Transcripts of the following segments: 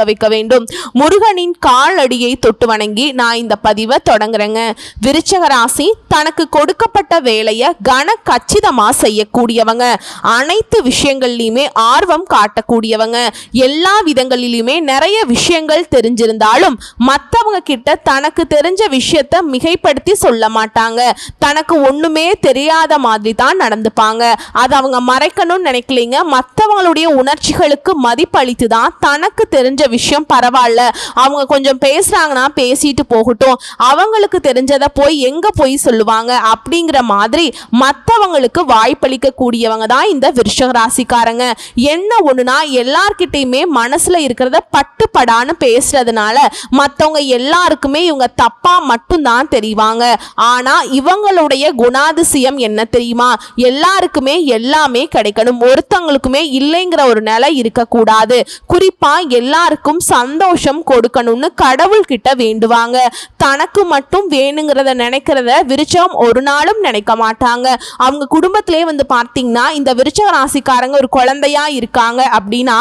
வைக்க வேண்டும். முருகனின் கால் அடியை தொட்டு வணங்கி நான் இந்த பதிவை தொடங்குறேங்க. விருச்சக ராசி தனக்கு கொடுக்கப்பட்ட வேலையை கன கச்சிதமா செய்யக்கூடியவங்க. அனைத்து விஷயங்கள்லையுமே ஆர்வம் காட்டக்கூடியவங்க. எல்லா விதங்களிலுமே நிறைய விஷயங்கள் தெரிஞ்சிருந்தாலும் மற்றவங்க கிட்ட தனக்கு தெரிஞ்ச விஷயத்த மிகைப்படுத்தி சொல்ல மாட்டாங்க. தனக்கு ஒண்ணுமே தெரியாத மாதிரி தான் நடந்துப்பாங்க. அதை அவங்க மறைக்கணும்னு நினைக்கலைங்க. மற்றவங்களுடைய உணர்ச்சிகளுக்கு மதிப்பளித்து தான் தனக்கு தெரிஞ்ச விஷயம் பரவாயில்ல. அவங்க கொஞ்சம் பேசுறாங்கன்னா பேசிட்டு போகட்டும். அவங்களுக்கு தெரிஞ்சதை போய் எங்க போய் சொல்லுவாங்க அப்படிங்கிற மாதிரி மற்றவங்களுக்கு வாய்ப்பளிக்க கூடியவங்க தான் இந்த விருஷக ராசிக்காரங்க. என்ன ஒண்ணுனா எல்லார்கிட்டையுமே மனசுல இருக்கிறத பட்டுப்படான்னு பேசுறதுனால மற்றவங்க எல்லாருக்குமே இவங்க தப்பா மட்டும்தான் தெரிவாங்க. ஆனா இவங்களுடைய குணாதிசயம் என்ன தெரியுமா? எல்லாருக்குமே எல்லாமே கிடைக்கணும். ஒருத்தவங்களுக்குமே இல்லைங்கிற ஒரு நிலை இருக்கக்கூடாது. குறிப்பா எல்லாருக்கும் சந்தோஷம் கொடுக்கணும்னு கடவுள்கிட்ட வேண்டுவாங்க. தனக்கு மட்டும் வேணுங்கிறத நினைக்கிறத விருச்சகம் ஒரு நாளும் நினைக்க மாட்டாங்க. அவங்க குடும்பத்திலே வந்து பார்த்தீங்கன்னா இந்த விருச்ச ராசிக்காரங்க ஒரு குழந்தையா இருக்காங்க அப்படின்னா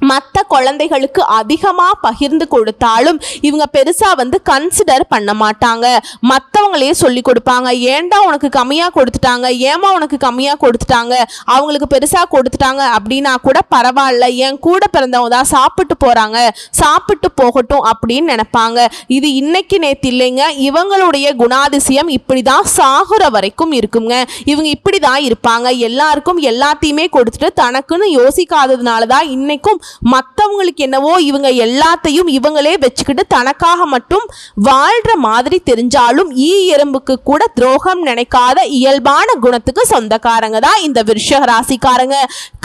மற்ற குழந்தைகளுக்கு அதிகமாக பகிர்ந்து கொடுத்தாலும் இவங்க பெருசாக வந்து கன்சிடர் பண்ண மாட்டாங்க. மற்றவங்களே சொல்லி கொடுப்பாங்க. ஏன்டா உனக்கு கம்மியாக கொடுத்துட்டாங்க? ஏமா உனக்கு கம்மியாக கொடுத்துட்டாங்க? அவங்களுக்கு பெருசாக கொடுத்துட்டாங்க அப்படின்னா கூட பரவாயில்ல. என் கூட பிறந்தவங்க தான் சாப்பிட்டு போகிறாங்க சாப்பிட்டு போகட்டும் அப்படின்னு நினைப்பாங்க. இது இன்னைக்கு நேற்று இல்லைங்க. இவங்களுடைய குணாதிசயம் இப்படி தான் சாகுற வரைக்கும் இருக்குங்க. இவங்க இப்படி தான் இருப்பாங்க. எல்லாருக்கும் எல்லாத்தையுமே கொடுத்துட்டு தனக்குன்னு யோசிக்காததுனால தான் இன்னைக்கும் மற்றவங்களுக்கு என்னவோ இவங்க எல்லாத்தையும் இவங்களே வச்சுக்கிட்டு தனக்காக மட்டும் வாழ்கிற மாதிரி தெரிஞ்சாலும் ஈ எறும்புக்கு கூட துரோகம் நினைக்காத இயல்பான குணத்துக்கு சொந்தக்காரங்க தான் இந்த விருஷக ராசிக்காரங்க.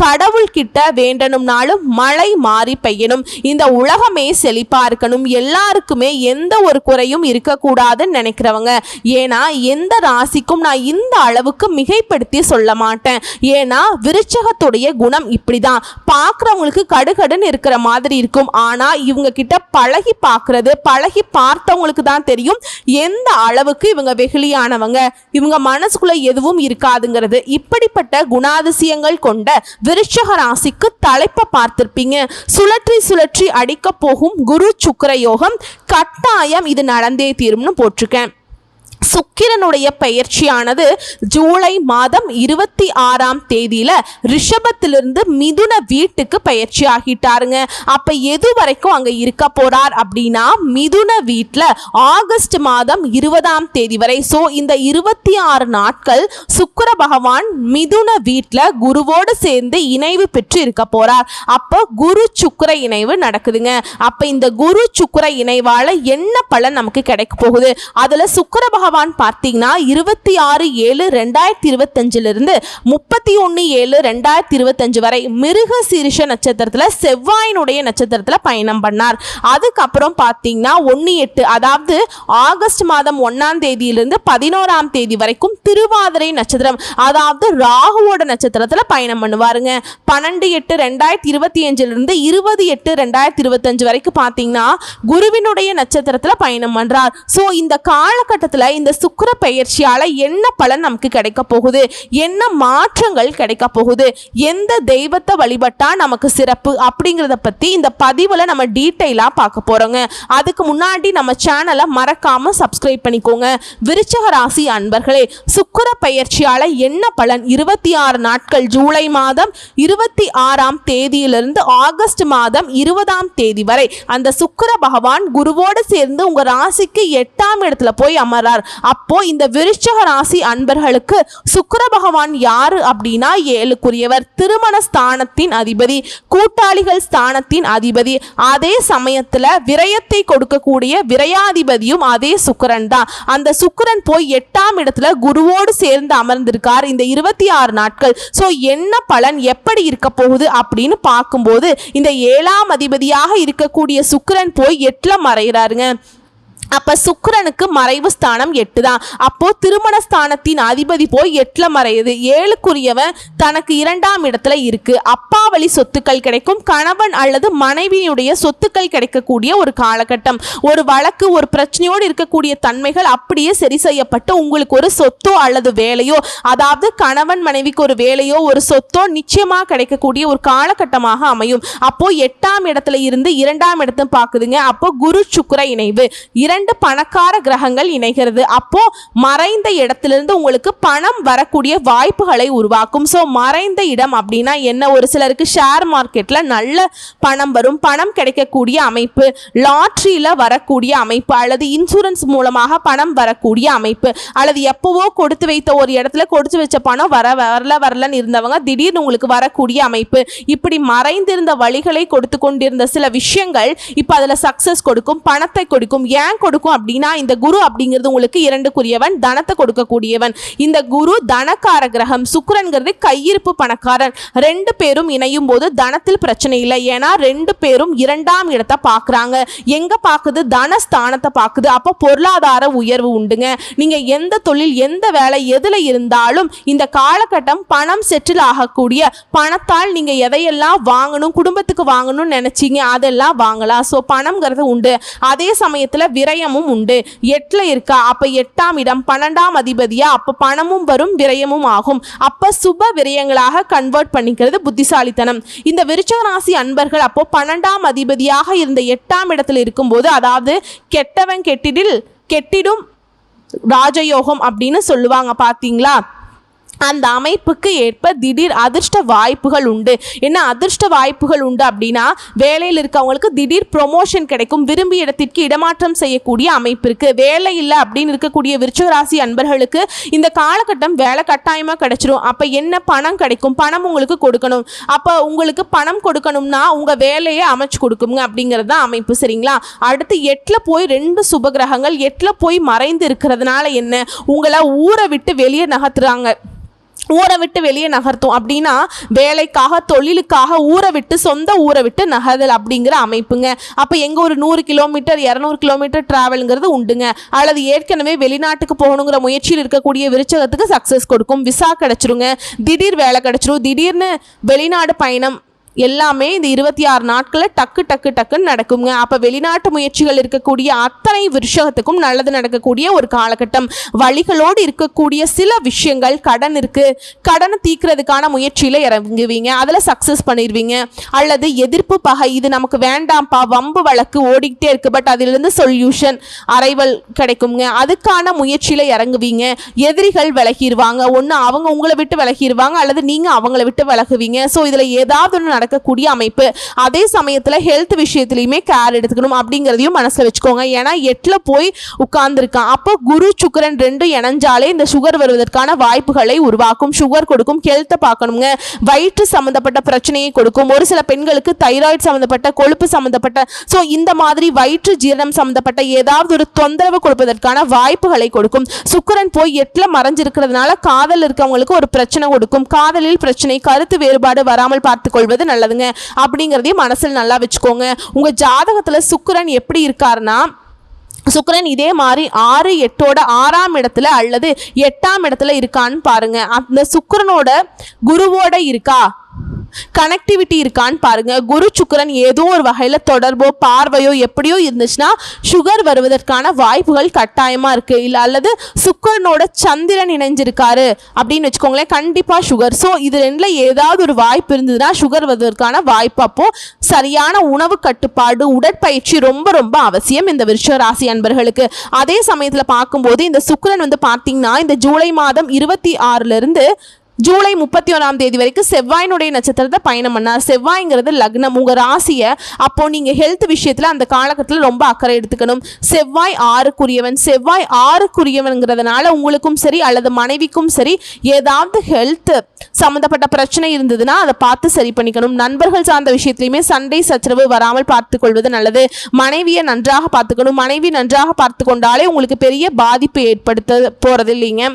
கடவுள்கிட்ட வேண்டணும்னாலும் மழை மாறி பெய்யணும். இந்த உலகமே செழிப்பா இருக்கணும். எல்லாருக்குமே எந்த ஒரு குறையும் இருக்கக்கூடாதுன்னு நினைக்கிறவங்க. ஏன்னா எந்த ராசிக்கும் நான் இந்த அளவுக்கு மிகைப்படுத்தி சொல்ல மாட்டேன். ஏன்னா விருச்சகத்துடைய குணம் இப்படிதான். பார்க்குறவங்களுக்கு கடுகடுன்னு இருக்கிற மாதிரி இருக்கும். ஆனால் இவங்க கிட்ட பழகி பார்க்கறது பழகி பார்த்தவங்களுக்கு தான் தெரியும் எந்த அளவுக்கு இவங்க வெகுளியானவங்க. இவங்க மனசுக்குள்ள எதுவும் இருக்காதுங்கிறது. இப்படிப்பட்ட குணாதிசயங்கள் கொண்ட விருஷக ராசிக்கு தலைப்பை பார்த்திருப்பீங்க. சுழற்றி சுழற்றி அடிக்க போகும் குரு சுக்கர யோகம் கட்டாயம் இது நடந்தே தீரும்னு போட்டிருக்கேன். சுக்கிரனுடைய பெயர்ச்சியானது ஜூலை மாதம் இருபத்தி ஆறாம் தேதியில ரிஷபத்திலிருந்து மிதுன வீட்டுக்கு பயிற்சி ஆகிட்டாருங்க. அப்ப எது வரைக்கும் அங்க இருக்க போறார் அப்படின்னா மிதுன வீட்டில் ஆகஸ்ட் மாதம் இருபதாம் தேதி வரை. ஸோ இந்த இருபத்தி ஆறு நாட்கள் சுக்கர பகவான் மிதுன வீட்டில் குருவோடு சேர்ந்து இணைவு பெற்று இருக்க போறார். அப்போ குரு சுக்கர இணைவு நடக்குதுங்க. அப்ப இந்த குரு சுக்கர இணைவால என்ன பலன் நமக்கு கிடைக்க போகுது? அதுல சுக்கர பகவான் பார்த்தீங்கன்னா இருபத்தி ஆறு ஏழு ரெண்டாயிரத்தி இருபத்தஞ்சிலிருந்து முப்பத்தி ஒன்று ஏழு ரெண்டாயிரத்தி இருபத்தஞ்சு வரை மிருக சீரிஷ நட்சத்திரத்தில் செவ்வாயினுடைய நட்சத்திரத்தில் பயணம் பண்ணார். அதுக்கப்புறம் பார்த்தீங்கன்னா ஒன்று எட்டு அதாவது ஆகஸ்ட் மாதம் ஒன்றாம் தேதியிலிருந்து பதினோராம் தேதி வரைக்கும் திருவாதிரை நட்சத்திரம் அதாவது ராகுவோட நட்சத்திரத்தில் பயணம் பண்ணுவாருங்க. பன்னெண்டு எட்டு ரெண்டாயிரத்தி இருபத்தி அஞ்சிலிருந்து இருபது எட்டு ரெண்டாயிரத்தி இருபத்தஞ்சு வரைக்கும் பார்த்தீங்கன்னா குருவினுடைய நட்சத்திரத்தில் பயணம் பண்ணுறார் ஸோ இந்த காலகட்டத்தில் இந்த சுக்கர பெயர்ச்சியால் என்ன பலன் நமக்கு கிடைக்க போகுது? என்ன மாற்றங்கள் கிடைக்க போகுது? எந்த தெய்வத்தை வழிபட்டா நமக்கு சிறப்பு? அப்படிங்கிறத பற்றி இந்த பதிவில் நம்ம டீட்டெயிலாக பார்க்க போகிறோங்க அதுக்கு முன்னாடி நம்ம சேனலை மறக்காமல் சப்ஸ்கிரைப் பண்ணிக்கோங்க. விருச்சக ராசி அன்பர்களே சுக்கர பெயர்ச்சியால் என்ன பலன்? இருபத்தி ஆறு நாட்கள் ஜூலை மாதம் இருபத்தி ஆறாம் தேதியிலிருந்து ஆகஸ்ட் மாதம் இருபதாம் தேதி வரை அந்த சுக்கர பகவான் குருவோடு சேர்ந்து உங்கள் ராசிக்கு எட்டாம் இடத்துல போய் அமர்றார். அப்போ இந்த விருச்சக ராசி அன்பர்களுக்கு சுக்கர பகவான் யாரு அப்படின்னா ஏழுக்குரியவர். திருமண ஸ்தானத்தின் அதிபதி கூட்டாளிகள் ஸ்தானத்தின் அதிபதி. அதே சமயத்துல விரயத்தை கொடுக்கக்கூடிய விரயாதிபதியும் அதே சுக்கரன் தான். அந்த சுக்கிரன் போய் எட்டாம் இடத்துல குருவோடு சேர்ந்து அமர்ந்திருக்கார் இந்த இருபத்தி ஆறு நாட்கள். ஸோ என்ன பலன் எப்படி இருக்க போகுது அப்படின்னு பார்க்கும்போது இந்த ஏழாம் அதிபதியாக இருக்கக்கூடிய சுக்கிரன் போய் எட்டுல மறைகிறாருங்க அப்ப சுக்கரனுக்கு மறைவு ஸ்தானம் எட்டு தான் அப்போ திருமண ஸ்தானத்தின் அதிபதி போய் எட்டுல மறையுது. ஏழுக்குரியவன் தனக்கு இரண்டாம் இடத்துல இருக்கு. அப்பா வழி சொத்துக்கள் கிடைக்கும். கணவன் அல்லது மனைவியுடைய சொத்துக்கள் கிடைக்கக்கூடிய ஒரு காலகட்டம். ஒரு வழக்கு ஒரு பிரச்சனையோடு இருக்கக்கூடிய தன்மைகள் அப்படியே சரி செய்யப்பட்டு உங்களுக்கு ஒரு சொத்தோ அல்லது வேலையோ அதாவது கணவன் மனைவிக்கு ஒரு வேலையோ ஒரு சொத்தோ நிச்சயமாக கிடைக்கக்கூடிய ஒரு காலகட்டமாக அமையும். அப்போ எட்டாம் இடத்துல இருந்து இரண்டாம் இடத்தையும் பார்க்குதுங்க. அப்போ குரு சுக்கர இணைவு. இரண்டு பணக்கார கிரகங்கள் இணைகிறது. அப்போ மறைந்த இடத்திலிருந்து உங்களுக்கு பணம் வரக்கூடிய வாய்ப்புகளை உருவாக்கும். ஸோ மறைந்த இடம் அப்படின்னா என்ன? ஒரு சிலருக்கு ஷேர் மார்க்கெட்ல நல்ல பணம் வரும். பணம் கிடைக்கக்கூடிய அமைப்பு லாட்ரியில வரக்கூடிய அமைப்பு அல்லது இன்சூரன்ஸ் மூலமாக பணம் வரக்கூடிய அமைப்பு அல்லது எப்பவோ கொடுத்து வைத்த ஒரு இடத்துல கொடுத்து வச்ச பணம் வர வரல வரலன்னு இருந்தவங்க திடீர்னு உங்களுக்கு வரக்கூடிய அமைப்பு. இப்படி மறைந்திருந்த வழிகளை கொடுத்து கொண்டிருந்த சில விஷயங்கள் இப்போ அதில் சக்ஸஸ் கொடுக்கும் பணத்தை கொடுக்கும். ஏன் கொடுக்கும் அப்படின்னா இந்த குரு அப்படிங்கிறது உங்களுக்கு இரண்டுக்குரியவன் தனத்தை கொடுக்கக்கூடியவன். இந்த குரு தனக்கார கிரகம் சுக்கிரன்கிறது கையிருப்பு பணக்காரன் ரெண்டு பேரும் இணையும் போது தனத்தில் பிரச்சனை இல்லை. ஏன்னா ரெண்டு பேரும் இரண்டாம் இடத்தை பார்க்குறாங்க. எங்கே பார்க்குது? தனஸ்தானத்தை பார்க்குது. அப்போ பொருளாதார உயர்வு உண்டுங்க. நீங்கள் எந்த தொழில் எந்த வேலை எதில் இருந்தாலும் இந்த காலகட்டம் பணம் செட்டில் ஆகக்கூடிய பணத்தால் நீங்கள் எதையெல்லாம் வாங்கணும் குடும்பத்துக்கு வாங்கணும்னு நினைச்சீங்க அதெல்லாம் வாங்கலாம். ஸோ பணம்ங்கிறது உண்டு. அதே சமயத்தில் சமயத்துல விரயமும் உண்டு. எட்டில் இருக்கா? அப்ப எட்டாம் இடம் பன்னெண்டாம் அதிபதியா? அப்ப பணமும் வரும் விரயமும் ஆகும். அப்ப சுப விரயங்களாக கன்வெர்ட் பண்ணிக்கிறது புத்திசாலித்தனம். இந்த விருச்சக ராசி அன்பர்கள் அப்போ பன்னெண்டாம் அதிபதியாக இருந்த எட்டாம் இடத்தில் இருக்கும்போது அதாவது கெட்டவன் கெட்டிடில் கெட்டிடும் ராஜயோகம் அப்படின்னு சொல்லுவாங்க பாத்தீங்களா? அந்த அமைப்புக்கு ஏற்ப திடீர் அதிர்ஷ்ட வாய்ப்புகள் உண்டு. என்ன அதிர்ஷ்ட வாய்ப்புகள் உண்டு அப்படின்னா வேலையில் இருக்கவங்களுக்கு திடீர் ப்ரொமோஷன் கிடைக்கும். விரும்பிய இடத்திற்கு இடமாற்றம் செய்யக்கூடிய அமைப்பு இருக்கு. வேலை இல்லை அப்படின்னு இருக்கக்கூடிய விருச்சகராசி அன்பர்களுக்கு இந்த காலகட்டம் வேலை கட்டாயமாக கிடைச்சிரும். அப்போ என்ன பணம் கிடைக்கும்? பணம் உங்களுக்கு கொடுக்கணும். அப்போ உங்களுக்கு பணம் கொடுக்கணும்னா உங்கள் வேலையை அமைச்சு கொடுக்குங்க அப்படிங்கிறது தான் அமைப்பு. சரிங்களா? அடுத்து எட்டில் போய் ரெண்டு சுபகிரகங்கள் எட்டில் போய் மறைந்து இருக்கிறதுனால என்ன? உங்களை ஊரை விட்டு வெளியே நகர்த்துறாங்க. ஊரை விட்டு வெளியே நகர்த்தும். அப்படின்னா வேலைக்காக தொழிலுக்காக ஊரை விட்டு சொந்த ஊரை விட்டு நகர்தல் அப்படிங்கிற அமைப்புங்க. அப்போ எங்கே ஒரு நூறு கிலோமீட்டர் இரநூறு கிலோமீட்டர் ட்ராவலுங்கிறது உண்டுங்க. அல்லது ஏற்கனவே வெளிநாட்டுக்கு போகணுங்கிற முயற்சியில் இருக்கக்கூடிய விருச்சகத்துக்கு சக்ஸஸ் கொடுக்கும். விசா கிடச்சிருங்க. திடீர் வேலை கிடச்சிரும். திடீர்னு வெளிநாடு பயணம் எல்லாமே இந்த இருபத்தி ஆறு நாட்களில் டக்கு டக்கு டக்குன்னு நடக்குங்க. அப்போ வெளிநாட்டு முயற்சிகள் இருக்கக்கூடிய அத்தனை விருஷகத்துக்கும் நல்லது நடக்கக்கூடிய ஒரு காலகட்டம். வழிகளோடு இருக்கக்கூடிய சில விஷயங்கள் கடன் இருக்குது கடனை தீக்கிறதுக்கான முயற்சியில் இறங்குவீங்க. அதில் சக்ஸஸ் பண்ணிடுவீங்க அல்லது எதிர்ப்பு பகை இது நமக்கு வேண்டாம்ப்பா வம்பு வழக்கு ஓடிக்கிட்டே இருக்குது பட் அதிலிருந்து சொல்யூஷன் அரைவல் கிடைக்குங்க. அதுக்கான முயற்சியில் இறங்குவீங்க. எதிரிகள் விலகிடுவாங்க ஒன்று அவங்க உங்களை விட்டு விலகிடுவாங்க அல்லது நீங்கள் அவங்கள விட்டு விலகுவீங்க. ஸோ இதில் ஏதாவது ஒன்று நடக்கக்கூடிய அமைப்பு. அதே சமயத்தில் ஹெல்த் விஷயத்துலையுமே கேர் எடுத்துக்கணும் அப்படிங்கிறதையும் மனசில் வச்சுக்கோங்க. ஏன்னா எட்டில் போய் உட்கார்ந்துருக்கான். அப்போ குரு சுக்கரன் ரெண்டும் இணைஞ்சாலே இந்த சுகர் வருவதற்கான வாய்ப்புகளை உருவாக்கும். சுகர் கொடுக்கும் ஹெல்த்தை பார்க்கணுங்க. வயிற்று சம்மந்தப்பட்ட பிரச்சனையை கொடுக்கும். ஒரு சில பெண்களுக்கு தைராய்டு சம்மந்தப்பட்ட கொழுப்பு சம்மந்தப்பட்ட ஸோ இந்த மாதிரி வயிற்று ஜீரணம் சம்மந்தப்பட்ட ஏதாவது ஒரு தொந்தரவு கொடுப்பதற்கான வாய்ப்புகளை கொடுக்கும். சுக்கிரன் போய் எட்டில் மறைஞ்சிருக்கிறதுனால காதல் இருக்கவங்களுக்கு ஒரு பிரச்சனை கொடுக்கும். காதலில் பிரச்சனை கருத்து வேறுபாடு வராமல் பார்த்துக்கொள்வது நல்லதுங்க. அப்படிங்கிறதையும் மனசில் நல்லா வச்சுக்கோங்க. உங்கள் ஜாதகத்தில் சுக்கரன் எப்படி இருக்காருன்னா சுக்கரன் இதே மாதிரி ஆறு எட்டோட ஆறாம் இடத்துல அல்லது எட்டாம் இடத்துல இருக்கான்னு பாருங்க. அந்த சுக்கரனோட குருவோட இருக்கா? கனெக்டிவிட்டி இருக்கான்னு பாருங்க. குரு சுக்கரன் ஏதோ ஒரு வகையில் தொடர்போ பார்வையோ எப்படியோ இருந்துச்சுன்னா சுகர் வருவதற்கான வாய்ப்புகள் கட்டாயமாக இருக்கு. இல்லை அல்லது சுக்கரனோட சந்திரன் இணைஞ்சிருக்காரு அப்படின்னு வச்சுக்கோங்களேன் கண்டிப்பாக சுகர் ஸோ இது ரெண்டில் ஏதாவது ஒரு வாய்ப்பு இருந்ததுன்னா சுகர் வருவதற்கான வாய்ப்பு அப்போ சரியான உணவு கட்டுப்பாடு உடற்பயிற்சி ரொம்ப ரொம்ப அவசியம் இந்த விருஷ ராசி அன்பர்களுக்கு. அதே சமயத்தில் பார்க்கும்போது இந்த சுக்கரன் வந்து பார்த்தீங்கன்னா இந்த ஜூலை மாதம் இருபத்தி ஆறுலேருந்து ஜூலை முப்பத்தி ஒன்றாம் தேதி வரைக்கும் செவ்வாயினுடைய நட்சத்திரத்தை பயணம் பண்ணார் செவ்வாய்ங்கிறது லக்னம். உங்கள் ராசியை அப்போ நீங்கள் ஹெல்த் விஷயத்தில் அந்த காலகட்டத்தில் ரொம்ப அக்கறை எடுத்துக்கணும். செவ்வாய் ஆறுக்குரியவன் செவ்வாய் ஆறுக்குரியவன்கிறதுனால உங்களுக்கும் சரி அல்லது மனைவிக்கும் சரி ஏதாவது ஹெல்த் சம்மந்தப்பட்ட பிரச்சனை இருந்ததுன்னா அதை பார்த்து சரி பண்ணிக்கணும். நண்பர்கள் சார்ந்த விஷயத்துலையுமே சண்டை சச்சரவு வராமல் பார்த்துக்கொள்வது நல்லது. மனைவியை நன்றாக பார்த்துக்கணும். மனைவி நன்றாக பார்த்து கொண்டாலே உங்களுக்கு பெரிய பாதிப்பு ஏற்படுத்த போகிறது இல்லைங்க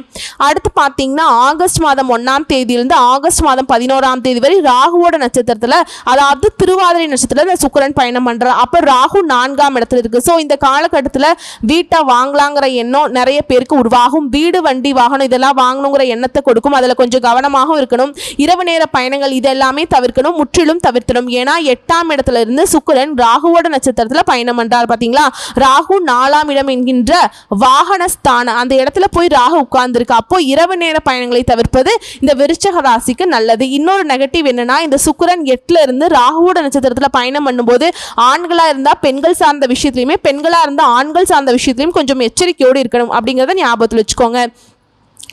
அடுத்து பார்த்தீங்கன்னா ஆகஸ்ட் மாதம் ஒன்றாம் தேதியிலிருந்து ஆகஸ்ட் மாதம் பதினோராம் தேதி வரை ராகுவோட நட்சத்திரத்தில் அதாவது திருவாதிரை நட்சத்திரத்தில் சுக்கரன் பயணம் பண்ணுறார் அப்போ ராகு நான்காம் இடத்துல இருக்குது ஸோ இந்த காலகட்டத்தில் வீட்டை வாங்கலாங்கிற எண்ணம் நிறைய பேருக்கு உருவாகும். வீடு வண்டி வாகனம் இதெல்லாம் வாங்கணுங்கிற எண்ணத்தை கொடுக்கும். அதில் கொஞ்சம் கவனமாகவும் இருக்கணும். இரவு நேர பயணங்கள் இதெல்லாமே தவிர்க்கணும். முற்றிலும் தவிர்த்தணும் ஏன்னா எட்டாம் இடத்துல இருந்து சுக்கரன் ராகுவோட நட்சத்திரத்தில் பயணம் பண்ணுறார் பார்த்தீங்களா ராகு நாலாம் இடம் என்கின்ற வாகனஸ்தானம் அந்த இடத்துல போய் ராகு உட்கார்ந்துருக்கு. அப்போ இரவு நேர பயணங்களை தவிர்ப்பது இந்த விருச்சக ராசிக்கு நல்லது. இன்னொரு நெகட்டிவ் என்னன்னா இந்த சுக்கிரன் எட்டுல இருந்து ராகுவோட நட்சத்திரத்துல பயணம் பண்ணும்போது ஆண்களா இருந்தா பெண்கள் சார்ந்த விஷயத்துலையுமே பெண்களா இருந்தா ஆண்கள் சார்ந்த விஷயத்துலயும் கொஞ்சம் எச்சரிக்கையோடு இருக்கணும் அப்படிங்கிறத ஞாபகத்தில் வச்சுக்கோங்க.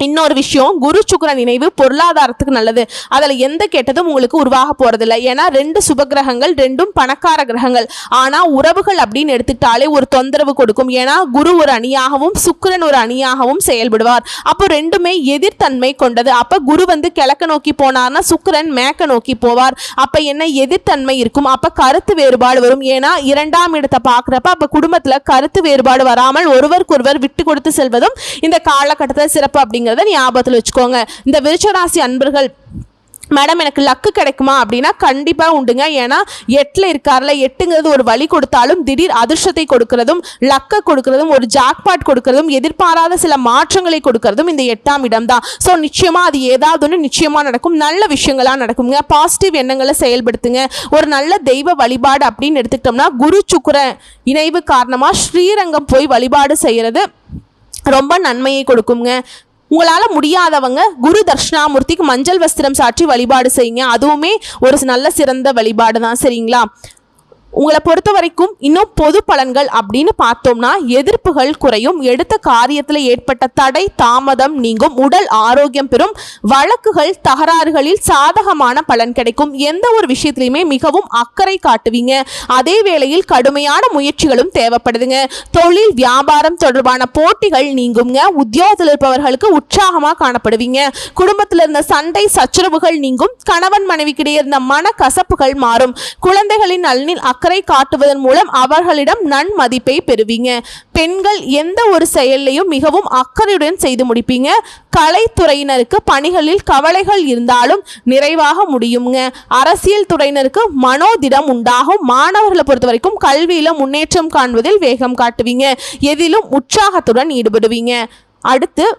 இன்னொரு விஷயம் குரு சுக்கிரன் இணைவு பொருளாதாரத்துக்கு நல்லது. அதில் எந்த கெட்டதும் உங்களுக்கு உருவாக போகிறதில்ல ஏன்னா ரெண்டு சுபகிரகங்கள் ரெண்டும் பணக்கார கிரகங்கள். ஆனால் உறவுகள் அப்படின்னு எடுத்துக்கிட்டாலே ஒரு தொந்தரவு கொடுக்கும். ஏன்னா குரு ஒரு அணியாகவும் சுக்கிரன் ஒரு அணியாகவும் செயல்படுவார். அப்போ ரெண்டுமே எதிர்த்தன்மை கொண்டது. அப்போ குரு வந்து கிழக்க நோக்கி போனார்னா சுக்கரன் மேக்க நோக்கி போவார். அப்போ என்ன எதிர்த்தன்மை இருக்கும்? அப்போ கருத்து வேறுபாடு வரும். ஏன்னா இரண்டாம் இடத்தை பார்க்குறப்ப அப்போ குடும்பத்தில் கருத்து வேறுபாடு வராமல் ஒருவருக்கொருவர் விட்டு கொடுத்து செல்வதும் இந்த காலகட்டத்தில் சிறப்பு அப்படிங்கிறத ஞாபகத்தில் வச்சுக்கோங்க. இந்த விருச்சராசி அன்பர்கள் மேடம் எனக்கு லக்கு கிடைக்குமா அப்படின்னா கண்டிப்பாக உண்டுங்க. ஏன்னா எட்டில் இருக்கார்ல எட்டுங்கிறது ஒரு வழி கொடுத்தாலும் திடீர் அதிர்ஷ்டத்தை கொடுக்கறதும் லக்கை கொடுக்கறதும் ஒரு ஜாக்பாட் கொடுக்கறதும் எதிர்பாராத சில மாற்றங்களை கொடுக்கறதும் இந்த எட்டாம் இடம் தான் ஸோ நிச்சயமாக அது ஏதாவது ஒன்று நிச்சயமாக நடக்கும். நல்ல விஷயங்களாக நடக்குங்க. பாசிட்டிவ் எண்ணங்களை செயல்படுத்துங்க. ஒரு நல்ல தெய்வ வழிபாடு அப்படின்னு எடுத்துக்கிட்டோம்னா குரு சுக்கர இணைவு காரணமாக ஸ்ரீரங்கம் போய் வழிபாடு செய்கிறது ரொம்ப நன்மையை கொடுக்குங்க. உங்களால் முடியாதவங்க குரு தட்சிணாமூர்த்திக்கு மஞ்சள் வஸ்திரம் சாற்றி வழிபாடு செய்யுங்க. அதுவுமே ஒரு நல்ல சிறந்த வழிபாடு தான் சரிங்களா? உங்களை பொறுத்த வரைக்கும் இன்னும் பொது பலன்கள் அப்படின்னு பார்த்தோம்னா எதிர்ப்புகள் குறையும். எடுத்த காரியத்தில் ஏற்பட்ட தடை தாமதம் நீங்கும். உடல் ஆரோக்கியம் பெறும். வழக்குகள் தகராறுகளில் சாதகமான பலன் கிடைக்கும். எந்த ஒரு விஷயத்திலையுமே மிகவும் அக்கறை காட்டுவீங்க. அதே வேளையில் கடுமையான முயற்சிகளும் தேவைப்படுதுங்க. தொழில் வியாபாரம் தொடர்பான போட்டிகள் நீங்குங்க. உத்தியோகத்தில் இருப்பவர்களுக்கு உற்சாகமாக காணப்படுவீங்க. குடும்பத்தில் இருந்த சண்டை சச்சரவுகள் நீங்கும். கணவன் மனைவிக்கிடையே இருந்த மன கசப்புகள் மாறும். குழந்தைகளின் நலனில் அக்கறை அக்கறை காட்டுவதன் மூலம் அவர்களிடம் நன்மதிப்பை பெறுவீங்க. பெண்கள் எந்த ஒரு செயலையும் மிகவும் அக்கறையுடன் செய்து முடிப்பீங்க. கலைத்துறையினருக்கு பணிகளில் கவலைகள் இருந்தாலும் நிறைவாக முடியுங்க. அரசியல் துறையினருக்கு மனோதிடம் உண்டாகும். மாணவர்களை பொறுத்த வரைக்கும் கல்வியில முன்னேற்றம் காண்பதில் வேகம் காட்டுவீங்க. எதிலும் உற்சாகத்துடன் ஈடுபடுவீங்க. அடுத்து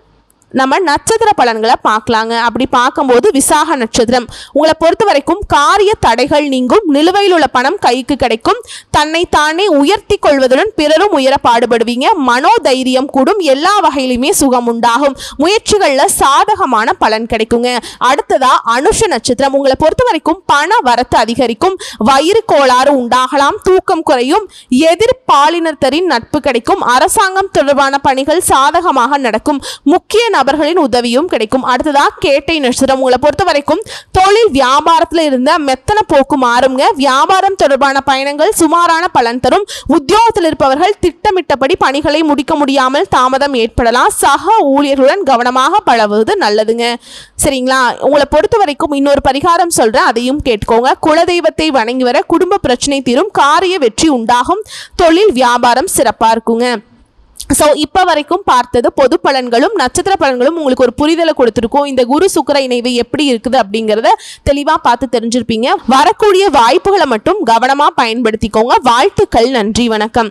நம்ம நட்சத்திர பலன்களை பார்க்கலாங்க. அப்படி பார்க்கும்போது விசாக நட்சத்திரம். உங்களை பொறுத்த வரைக்கும் காரிய தடைகள் நீங்கும். நிலுவையில் உள்ள பணம் கைக்கு கிடைக்கும். தன்னை தானே உயர்த்தி கொள்வதுடன் பிறரும் உயர பாடுபடுவீங்க. மனோதைரியம் கூடும். எல்லா வகையிலுமே சுகம் உண்டாகும். முயற்சிகளில் சாதகமான பலன் கிடைக்குங்க. அடுத்ததா அனுஷ நட்சத்திரம். உங்களை பொறுத்த வரைக்கும் பண வரத்து அதிகரிக்கும். வயிறு கோளாறு உண்டாகலாம். தூக்கம் குறையும். எதிர்பாலினத்தரின் நட்பு கிடைக்கும். அரசாங்கம் தொடர்பான பணிகள் சாதகமாக நடக்கும். முக்கிய நபர்களின் உதவியும் கிடைக்கும். அடுத்ததா கேட்டை நட்சத்திரம். உங்களை பொறுத்த வரைக்கும் தொழில் வியாபாரத்தில் இருந்த மெத்தன போக்கு மாறுங்க. வியாபாரம் தொடர்பான பயணங்கள் சுமாரான பலன் தரும். உத்தியோகத்தில் இருப்பவர்கள் திட்டமிட்டபடி பணிகளை முடிக்க முடியாமல் தாமதம் ஏற்படலாம். சக ஊழியர்களுடன் கவனமாக பழகுவது நல்லதுங்க. சரிங்களா? உங்களை பொறுத்த வரைக்கும் இன்னொரு பரிகாரம் சொல்றேன். அதையும் கேட்கோங்க குலதெய்வத்தை வணங்கி வர குடும்ப பிரச்சனை தீரும். காரிய வெற்றி உண்டாகும். தொழில் வியாபாரம் சிறப்பாக இருக்குங்க. ஸோ இப்போ வரைக்கும் பார்த்தது பொது பலன்களும் நட்சத்திர பலன்களும் உங்களுக்கு ஒரு புரிதலை கொடுத்துருக்கோம். இந்த குரு சுக்கர இணைவு எப்படி இருக்குது அப்படிங்கிறத தெளிவாக பார்த்து தெரிஞ்சிருப்பீங்க. வரக்கூடிய வாய்ப்புகளை மட்டும் கவனமாக பயன்படுத்திக்கோங்க. வாழ்த்துக்கள் நன்றி வணக்கம்.